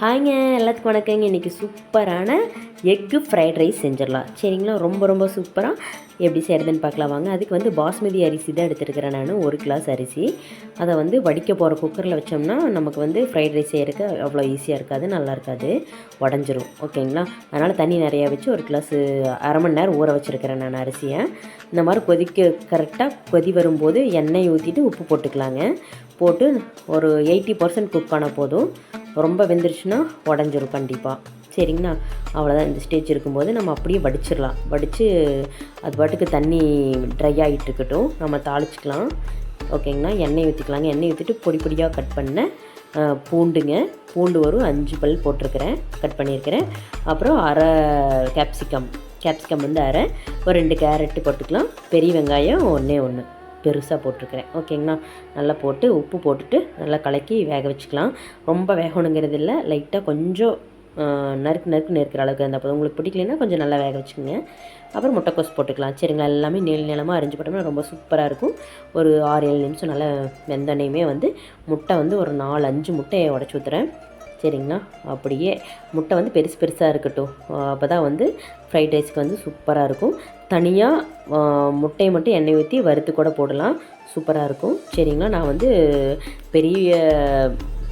ஹாய்ங்க எல்லாத்துக்கும் வணக்கங்க. இன்றைக்கி சூப்பரான எக்கு ஃப்ரைட் ரைஸ் செஞ்சிடலாம். சரிங்களா? ரொம்ப ரொம்ப சூப்பராக எப்படி செய்கிறதுன்னு பார்க்கலாம். வாங்க அதுக்கு வந்து பாஸ்மதி அரிசி தான் எடுத்துருக்கிறேன் நான். ஒரு கிளாஸ் அரிசி. அதை வந்து வடிக்க போகிற குக்கரில் வச்சோம்னா நமக்கு வந்து ஃப்ரைட் ரைஸ் செய்கிறதுக்கு அவ்வளோ ஈஸியாக இருக்காது நல்லா இருக்காது. உடஞ்சிரும். ஓகேங்களா? அதனால் தண்ணி நிறையா வச்சு ஒரு கிளாஸ் அரை மணி நேரம் ஊற வச்சுருக்கிறேன் நான் அரிசியை. இந்த மாதிரி கொதிக்க கரெக்டாக கொதி வரும்போது எண்ணெய் ஊற்றிட்டு உப்பு போட்டுக்கலாங்க. போட்டு ஒரு எயிட்டி பர்சன்ட் குக் ஆன போதும். ரொம்ப வெந்துருச்சுன்னா உடஞ்சிரும் கண்டிப்பாக சரிங்களா? அவ்வளோதான் இந்த ஸ்டேஜ் இருக்கும்போது நம்ம அப்படியே வடிச்சிடலாம். வடித்து அது பாட்டுக்கு தண்ணி ட்ரை ஆகிட்டு இருக்கட்டும். நம்ம தாளிச்சிக்கலாம். ஓகேங்களா? எண்ணெய் ஊற்றிக்கலாங்க எண்ணெய் ஊற்றிட்டு பொடி பொடியாக கட் பண்ண பூண்டுங்க. பூண்டு வரும் அஞ்சு பல் போட்டிருக்கிறேன். கட் பண்ணியிருக்கிறேன். அப்புறம் அரை கேப்சிகம் கேப்சிகம் வந்து அரை. ஒரு ரெண்டு கேரட்டு போட்டுக்கலாம். பெரிய வெங்காயம் ஒன்றே ஒன்று பெருசாக போட்டிருக்கிறேன். ஓகேங்களா? நல்லா போட்டு உப்பு போட்டுட்டு நல்லா கலக்கி வேக வச்சுக்கலாம். ரொம்ப வேகணுங்கிறது இல்லை. லைட்டாக கொஞ்சம் நறுக்கு நறுக்கு நெருக்கிற அளவுக்கு இருந்தால் போதும். உங்களுக்கு பிடிக்கலன்னா கொஞ்சம் நல்லா வேக வச்சுக்கோங்க. அப்புறம் முட்டைக்கோஸ் போட்டுக்கலாம். சரிங்களா? எல்லாமே நீள நீளமாக அரிஞ்சு போட்டோம்னா ரொம்ப சூப்பராக இருக்கும். ஒரு ஆறு ஏழு நிமிஷம் நல்லா வெந்தனையுமே வந்து முட்டை வந்து ஒரு நாலு அஞ்சு முட்டையை உடச்சி ஊற்றுறேன் சரிங்களா அப்படியே முட்டை வந்து பெருசு பெருசாக இருக்கட்டும். அப்போ தான் வந்து ஃப்ரைட் ரைஸ்க்கு வந்து சூப்பராக இருக்கும். தனியாக முட்டையை மட்டும் எண்ணெய் ஊற்றி வறுத்து கூட போடலாம். சூப்பராக இருக்கும். சரிங்களா? நான் வந்து பெரிய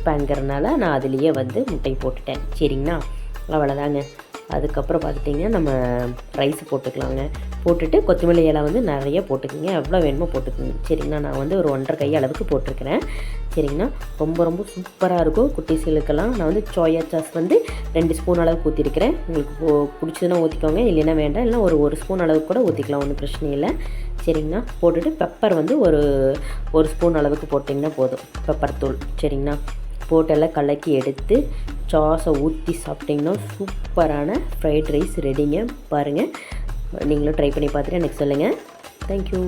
பேன்கிறனால நான் அதுலேயே வந்து முட்டை போட்டுட்டேன். சரிங்களா? அவ்வளோதாங்க அதுக்கப்புறம் பார்த்துட்டிங்கன்னா நம்ம ரைஸ் போட்டுக்கலாங்க. போட்டுட்டு கொத்தமல்லி இலை வந்து நிறைய போட்டுக்கோங்க. எவ்வளோ வேணுமோ போட்டுக்கோங்க. சரிங்களா? நான் வந்து ஒரு ஒன்றரை கை அளவுக்கு போட்டிருக்கிறேன். சரிங்கண்ணா ரொம்ப ரொம்ப சூப்பராக இருக்கும். குட்டீஸ்களுக்கெல்லாம் நான் வந்து சோயா சாஸ் வந்து ரெண்டு ஸ்பூன் அளவுக்கு ஊற்றிருக்கிறேன் உங்களுக்கு பிடிச்சதுன்னா ஊற்றிக்கோங்க இல்லைன்னா வேண்டாம். இல்லை ஒரு ஒரு ஸ்பூன் அளவுக்கு கூட ஊற்றிக்கலாம் ஒன்றும் பிரச்சனை இல்லை. சரிங்கண்ணா போட்டுட்டு பெப்பர் வந்து ஒரு ஒரு ஸ்பூன் அளவுக்கு போட்டிங்கன்னா போதும். பெப்பர் தூள். சரிங்கண்ணா போட்டெல்லாம் கலக்கி எடுத்து சாஸை ஊற்றி சாப்பிட்டிங்கன்னா சூப்பரான ஃப்ரைட் ரைஸ் ரெடிங்க பாருங்கள் நீங்களும் ட்ரை பண்ணி பார்த்துட்டு எனக்கு சொல்லுங்கள் தேங்க்யூ